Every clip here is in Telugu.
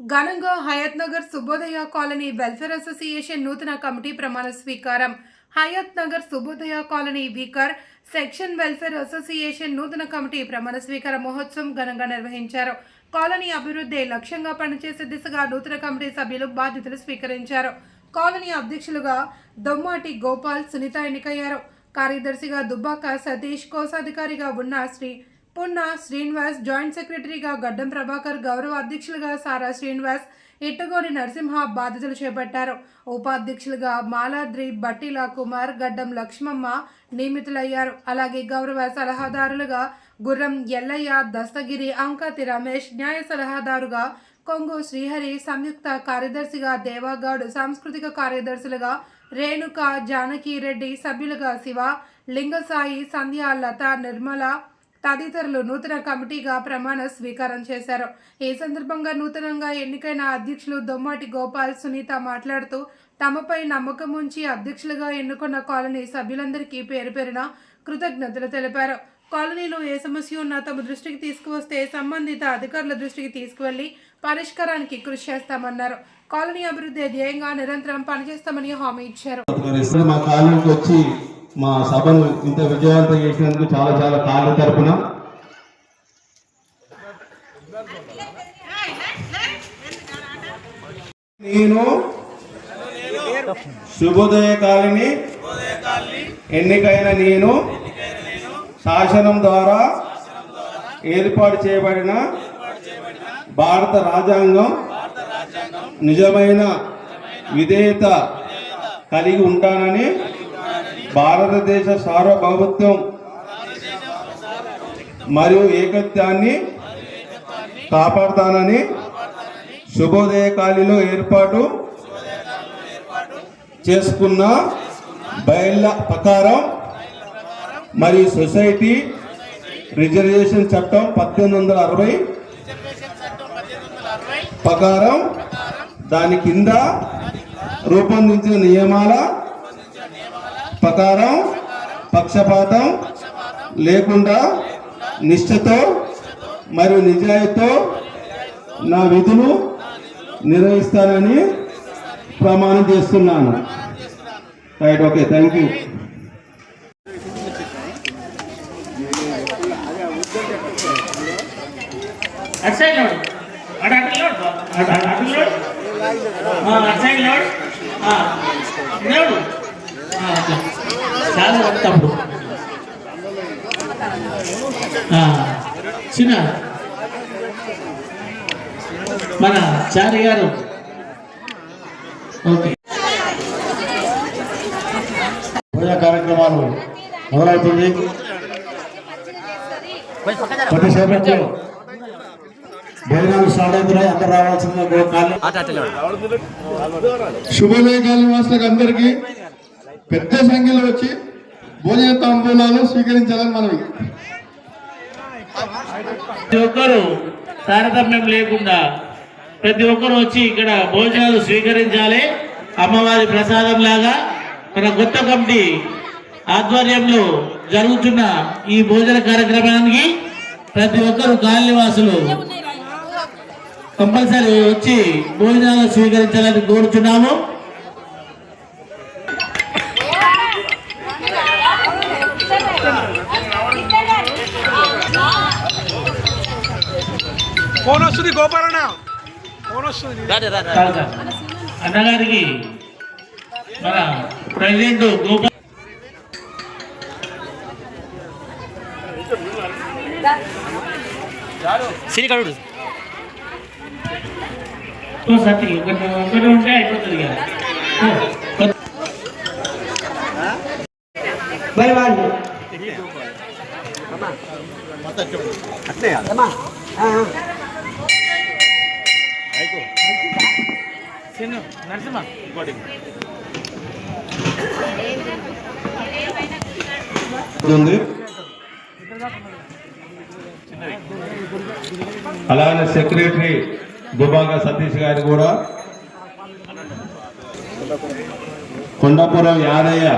ఘనంగా Hayat Nagar Shubhodaya colony welfare association నూతన కమిటీ ప్రమాణ స్వీకారం. Hayat Nagar Shubhodaya colony weaker section welfare association నూతన కమిటీ ప్రమాణ స్వీకార మహోత్సవం ఘనంగా నిర్వహించారు. కాలనీ అభివృద్ధి లక్ష్యంగా పనిచేసే దిశగా నూతన కమిటీ సభ్యులు బాధ్యతలు స్వీకరించారు. కాలనీ అధ్యక్షులుగా దొమ్మాటి గోపాల్ సునీత ఎన్నికయ్యారు. కార్యదర్శిగా దుబ్బాక సతీష్ కోశాధికారిగా ఉన్న శ్రీ పున్న శ్రీనివాస్ జాయింట్ సెక్రటరీగా గడ్డం ప్రభాకర్ గౌరవ అధ్యక్షులుగా సారా శ్రీనివాస్ ఇట్టగోని నరసింహ బాధ్యతలు చేపట్టారు. ఉపాధ్యక్షులుగా మాలాద్రి బట్టిల కుమార్ గడ్డం లక్ష్మమ్మ నియమితులయ్యారు. అలాగే గౌరవ సలహాదారులుగా గుర్రం ఎల్లయ్య దస్తగిరి అంకతి రమేష్ న్యాయ సలహాదారుగా కొంగు శ్రీహరి సంయుక్త కార్యదర్శిగా దేవాగౌడ్ సాంస్కృతిక కార్యదర్శులుగా రేణుక జానకి రెడ్డి సభ్యులుగా శివ లింగసాయి సంధ్య లత నిర్మల తదితరులు నూతన కమిటీగా ప్రమాణ స్వీకారం చేశారు. ఈ సందర్భంగా నూతనంగా ఎన్నికైన అధ్యక్షులు దొమ్మాటి గోపాల్ సునీత మాట్లాడుతూ తమపై నమ్మకం ఉంచి అధ్యక్షులుగా ఎన్నుకున్న కాలనీ సభ్యులందరికీ పేరు పేరున కృతజ్ఞతలు తెలిపారు. కాలనీలో ఏ సమస్య ఉన్నా తమ దృష్టికి తీసుకువస్తే సంబంధిత అధికారుల దృష్టికి తీసుకువెళ్ళి పరిష్కారానికి కృషి చేస్తామన్నారు. కాలనీ అభివృద్ధి ధ్యేయంగా నిరంతరం పనిచేస్తామని హామీ ఇచ్చారు. మా కాలనీకి వచ్చి మా సభను ఇంత విజయవంతం చేసినందుకు చాలా చాలా కాళ్ళ తరపున. నేను శుభోదయకాలిని ఎన్నికైన నేను శాసనం ద్వారా ఏర్పాటు చేయబడిన భారత రాజ్యాంగం నిజమైన విధేయత కలిగి ఉంటానని భారతదేశ సార్వభౌమత్వం మరియు ఏకత్వాన్ని కాపాడుతానని శుభోదయకాలిలో ఏర్పాటు చేసుకున్న బయళ్ళ ప్రకారం మరియు సొసైటీ రిజర్వేషన్ చట్టం పద్దెనిమిది వందల అరవై ప్రకారం దాని కింద రూపొందించిన నియమాల ప్రకారం పక్షపాతం లేకుండా నిష్ఠతో మరియు నిజాయితీతో నా విధులు నిర్వహిస్తానని ప్రమాణం చేస్తున్నాను. రైట్ ఓకే థ్యాంక్ యూ అటు సైడ్ లోడ్. చాలా తప్పుడు ఆ, చిన్న. మన చారి గారు. ఓకే. పూజా కార్యక్రమాలు మొదలవుతుంది. కొద్దిసేపట్లో భోజనాలు స్టార్ట్ అవుతున్నాయి. అందరు శుభోదయ కాలనీ వాసులకు అందరికీ పెద్ద సంఖ్యలో వచ్చి భోజన తాంబూలాలు స్వీకరించాలని మనవి. ప్రతి ఒక్కరు తారతమ్యం లేకుండా ప్రతి ఒక్కరు వచ్చి ఇక్కడ భోజనాలు స్వీకరించాలి. అమ్మవారి ప్రసాదం లాగా మన కొత్త కమిటీ ఆధ్వర్యంలో జరుగుతున్న ఈ భోజన కార్యక్రమానికి ప్రతి ఒక్కరు కాలనివాసులు కంపల్సరీ వచ్చి భోజనాలు స్వీకరించాలని కోరుతున్నాము ఫోన్ వస్తుంది గోపాలన్న. ఫోన్ వస్తుంది. అన్నగారికి మన ప్రెసిడెంట్ గోపాల్ సిరికడు ఓ సత్తి ఒకటి ఒకటి ఉంటే అయిపోతుంది కదా ఓ, కొత్త- నరసింహ అలానే సెక్రటరీ దుబాగా సతీష్ గారు కూడా కొండాపురం యాదయ్య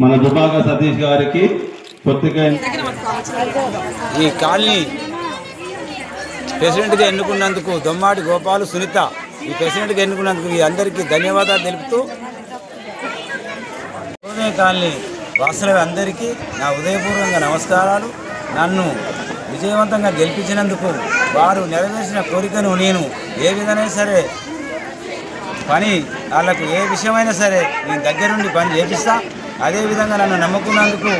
మన దుబాక సతీష్ గారికి ఈ కాలనీ ప్రెసిడెంట్గా ఎన్నుకున్నందుకు దొమ్మాటి గోపాలు సునీత ఈ ప్రెసిడెంట్గా ఎన్నుకున్నందుకు మీ అందరికీ ధన్యవాదాలు తెలుపుతూ ఉదయ కాలనీ వాసులవి అందరికీ నా ఉదయపూర్వకంగా నమస్కారాలు. నన్ను విజయవంతంగా గెలిపించినందుకు వారు నెరవేర్చిన కోరికను నేను ఏ విధంగా సరే పని వాళ్ళకు ఏ విషయమైనా సరే నేను దగ్గరుండి పని చేపిస్తా. అదేవిధంగా నన్ను నమ్ముకున్నందుకు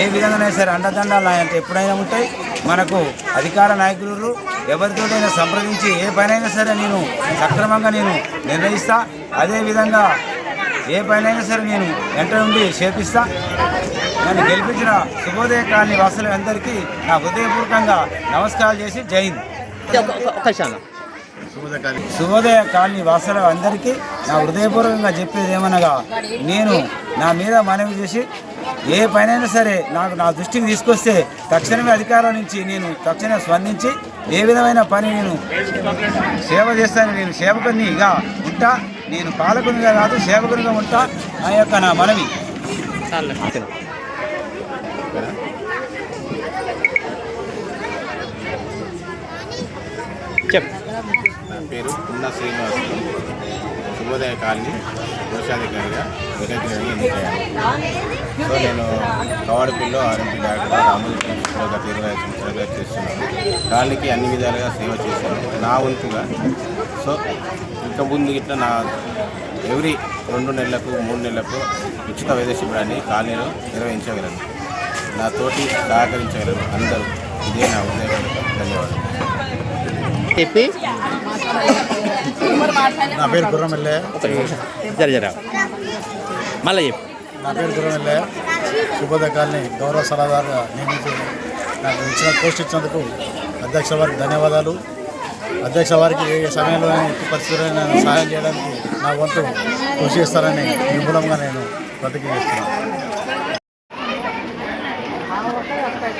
ఏ విధంగానైనా సరే అండదండాలు నా అంటే ఎప్పుడైనా ఉంటాయి. మనకు అధికార నాయకులు ఎవరితోటైనా సంప్రదించి ఏ పనైనా సరే నేను సక్రమంగా నేను నిర్ణయిస్తా. అదేవిధంగా ఏ పనైనా సరే నేను వెంట నుండి చేపిస్తా. నన్ను గెలిపించిన శుభోదయ కాలనీ వాసులందరికీ నా హృదయపూర్వకంగా నమస్కారాలు చేసి జై హింద్. శుభోదయ కాలనీ వాసుల అందరికీ నా హృదయపూర్వకంగా చెప్పేది ఏమనగా నేను నా మీద మనవి చేసి ఏ పనైనా సరే నాకు నా దృష్టికి తీసుకొస్తే తక్షణమే అధికారం నుంచి నేను తక్షణమే స్పందించి ఏ విధమైన పని నేను సేవ చేస్తాను నేను సేవకునిగా ఉంటా నేను పాలకునిగా కాదు సేవకునిగా ఉంటా ఆ యొక్క నా మనవి. నా పేరు పున్న శ్రీనివాస్ శుభోదయ కాలనీ కోశాధికారిగా విలేకరిగా ఎన్నికయ్యాను సో నేను కవాడపల్లిలో ఆర్ఎంపీ డాక్టర్ అమలు గత ఇరవై ఐదు సంవత్సరాలుగా చేస్తున్నాను. కాలనీకి అన్ని విధాలుగా సేవ చేశాను. నా వంతుగా సో ఇంకా ముందు ఇట్లా నా ఎవ్రీ రెండు నెలలకు మూడు నెలలకు ఉచిత వైద్య శిబిరాన్ని కాలనీలో నిర్వహించగలను. నా తోటి సహకరించగలను అందరూ. ఇదే నా ఉదయం ధన్యవాదాలు. చెప్పి నా పేరు గుర్రమెల్లె జర జర. మళ్ళీ చెప్పు. నా పేరు గుర్రమెల్లె శుభోదయ కాలనీ గౌరవ సలహాదారుగా నియమించి నాకు ఇచ్చిన పోస్ట్ ఇచ్చినందుకు అధ్యక్ష వారికి ధన్యవాదాలు. అధ్యక్ష వారికి ఏ సమయంలో నేను సహాయం చేయడానికి నా వంతు కృషి చేస్తారని నిర్మూలంగా నేను ప్రతిజ్ఞ చేస్తున్నాను.